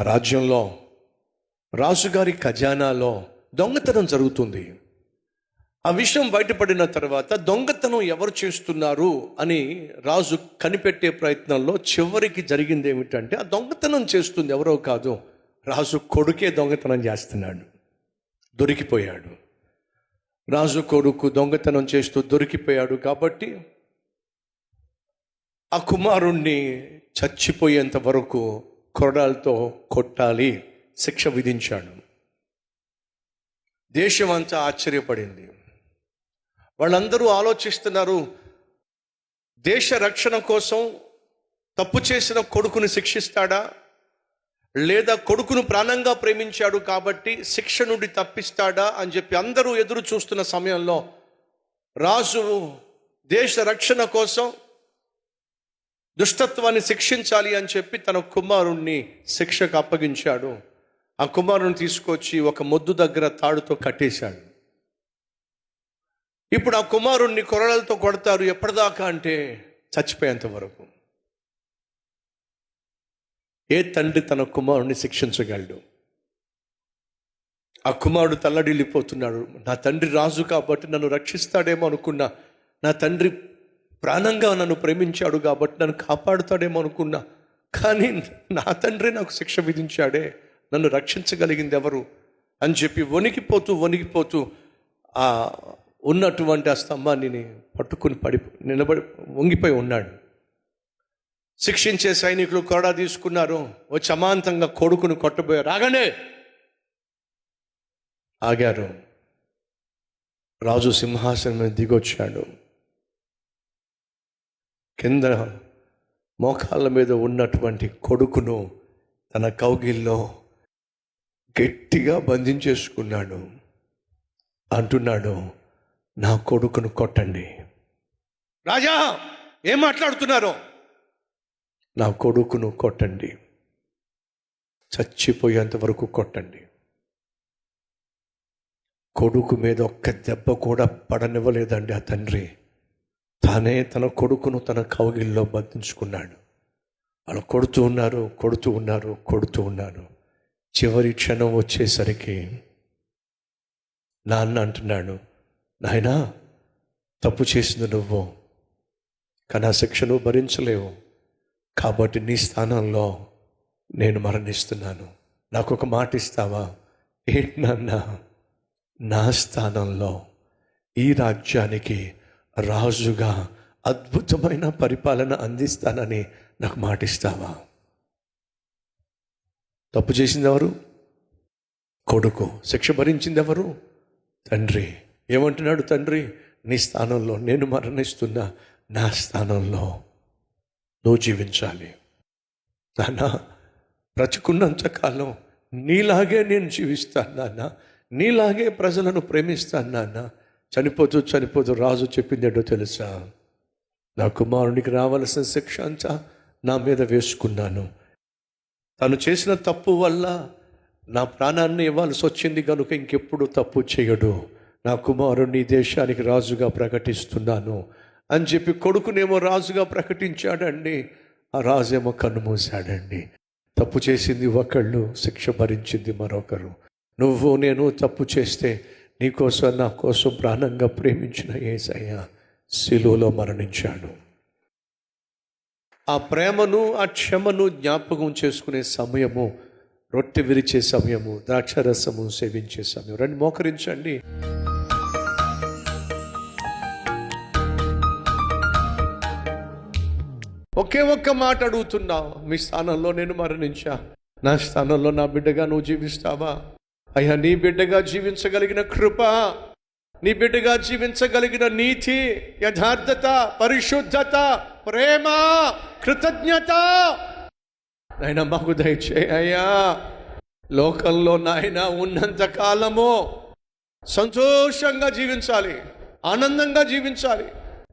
రాజ్యంలో రాజుగారి ఖజానాలో దొంగతనం జరుగుతుంది. ఆ విషయం బయటపడిన తర్వాత దొంగతనం ఎవరు చేస్తున్నారు అని రాజు కనిపెట్టే ప్రయత్నంలో చివరికి జరిగింది ఏమిటంటే ఆ దొంగతనం చేస్తుంది ఎవరో కాదు రాజు కొడుకే దొంగతనం చేస్తున్నాడు దొరికిపోయాడు. రాజు కొడుకు దొంగతనం చేస్తూ దొరికిపోయాడు కాబట్టి ఆ కుమారుణ్ణి చచ్చిపోయేంత వరకు కొరడాలతో కొట్టాలి శిక్ష విధించాడు. దేశం అంతా ఆశ్చర్యపడింది. వాళ్ళందరూ ఆలోచిస్తున్నారు దేశ రక్షణ కోసం తప్పు చేసిన కొడుకుని శిక్షిస్తాడా? లేదా కొడుకును ప్రాణంగా ప్రేమించాడు కాబట్టి శిక్ష నుండి తప్పిస్తాడా అని చెప్పి అందరూ ఎదురు చూస్తున్న సమయంలో రాజు దేశ రక్షణ కోసం దుష్టత్వాన్ని శిక్షించాలి అని చెప్పి తన కుమారుణ్ణి శిక్షకు అప్పగించాడు. ఆ కుమారుని తీసుకొచ్చి ఒక మొద్దు దగ్గర తాడుతో కట్టేశాడు. ఇప్పుడు ఆ కుమారుణ్ణి కొరలతో కొడతారు ఎప్పటిదాకా అంటే చచ్చిపోయేంత వరకు. ఏ తండ్రి తన కుమారుణ్ణి శిక్షించగలడు? ఆ కుమారుడు తల్లడిల్లిపోతున్నాడు. నా తండ్రి రాజు కాబట్టి నన్ను రక్షిస్తాడేమో అనుకున్నా నా తండ్రి ప్రాణంగా నన్ను ప్రేమించాడు కాబట్టి నన్ను కాపాడుతాడేమో అనుకున్నా. కానీ నా తండ్రి నాకు శిక్ష విధించాడే. నన్ను రక్షించగలిగింది ఎవరు అని చెప్పి వణికిపోతూ వణికిపోతూ ఆ ఉన్నటువంటి ఆ స్తంభాన్ని పట్టుకుని పడి నిలబడి వంగిపోయి ఉన్నాడు. శిక్షించే సైనికులు కొరడా తీసుకున్నారు. వచ్చి అమాంతంగా కొడుకును కొట్టబోయారు. రాగానే ఆగారు. రాజు సింహాసనం మీద దిగొచ్చాడు. కింద మోకాళ్ళ మీద ఉన్నటువంటి కొడుకును తన కౌగిల్లో గట్టిగా బంధించేసుకున్నాడు. అంటున్నాడు నా కొడుకును కొట్టండి. రాజా ఏం మాట్లాడుతున్నారో? నా కొడుకును కొట్టండి. చచ్చిపోయేంత వరకు కొట్టండి. కొడుకు మీద ఒక్క దెబ్బ కూడా పడనివ్వలేదండి ఆ తండ్రి. తానే తన కొడుకును తన కౌగిల్లో బంధించుకున్నాడు. వాళ్ళు కొడుతూ ఉన్నారు కొడుతూ ఉన్నారు కొడుతూ ఉన్నారు. చివరి క్షణం వచ్చేసరికి నాన్న అంటున్నాడు నాయనా తప్పు చేసింది నువ్వు. కానీ ఆ శిక్షను భరించలేవు. కాబట్టి నీ స్థానంలో నేను మరణిస్తున్నాను. నాకు ఒక మాట ఇస్తావా? ఏంటి నాన్న? నా స్థానంలో ఈ రాజ్యానికి రాజుగా అద్భుతమైన పరిపాలన అందిస్తానని నాకు మాటిస్తావా? తప్పు చేసింది ఎవరు కొడుకు శిక్ష భరించింది ఎవరు తండ్రి ఏమంటున్నాడు తండ్రి? నీ స్థానంలో నేను మరణిస్తున్నా నా స్థానంలో నువ్వు జీవించాలి. నాన్న బ్రతుకున్నంత కాలం నీలాగే నేను జీవిస్తాను నాన్న. నీలాగే ప్రజలను ప్రేమిస్తాను నాన్న. చనిపోతూ చనిపోతూ రాజు చెప్పిందేటో తెలుసా? నా కుమారునికి రావలసిన శిక్ష అంతా నా మీద వేసుకున్నాను. తను చేసిన తప్పు వల్ల నా ప్రాణాన్ని ఇవ్వాల్సి వచ్చింది కనుక ఇంకెప్పుడు తప్పు చేయడు. నా కుమారుని దేశానికి రాజుగా ప్రకటిస్తున్నాను. అని చెప్పి కొడుకునేమో రాజుగా ప్రకటించాడండి. ఆ రాజేమో కన్నుమూశాడండి తప్పు చేసింది ఒకళ్ళు శిక్ష భరించింది మరొకరు. నువ్వు నేను తప్పు చేస్తే నీకోసం నా కోసం ప్రాణంగా ప్రేమించిన ఏసయ్య శిలువలో మరణించాడు. ఆ ప్రేమను ఆ క్షమను జ్ఞాపకం చేసుకునే సమయము రొట్టె విరిచే సమయము ద్రాక్షరసము సేవించే సమయం. రండి మోకరించండి. ఒకే ఒక్క మాట అడుగుతున్నావు మీ స్థానంలో నేను మరణించా? నా స్థానంలో నా బిడ్డగా నువ్వు జీవిస్తావా? అయ్యా నీ బిడ్డగా జీవించగలిగిన కృప నీ బిడ్డగా జీవించగలిగిన నీతి యథార్థత పరిశుద్ధత ప్రేమ కృతజ్ఞత. నాయన మాకు దయచేయ అయ్యా. లోకంలో నాయన ఉన్నంత కాలము సంతోషంగా జీవించాలి ఆనందంగా జీవించాలి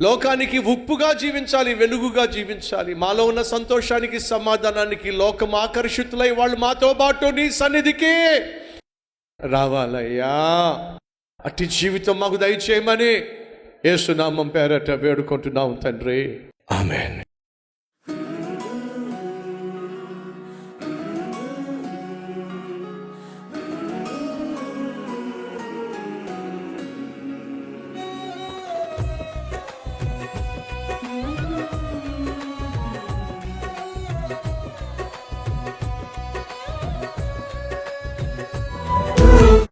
లోకానికి ఉప్పుగా జీవించాలి వెలుగుగా జీవించాలి. మాలో ఉన్న సంతోషానికి సమాధానానికి లోకం ఆకర్షితులై వాళ్ళు మాతో పాటు నీ సన్నిధికి రావాలయ్యా. అట్టి జీవితం మాకు దయచేయమని ఏసునామం పేరట వేడుకుంటున్నాం తండ్రి. ఆమెన్.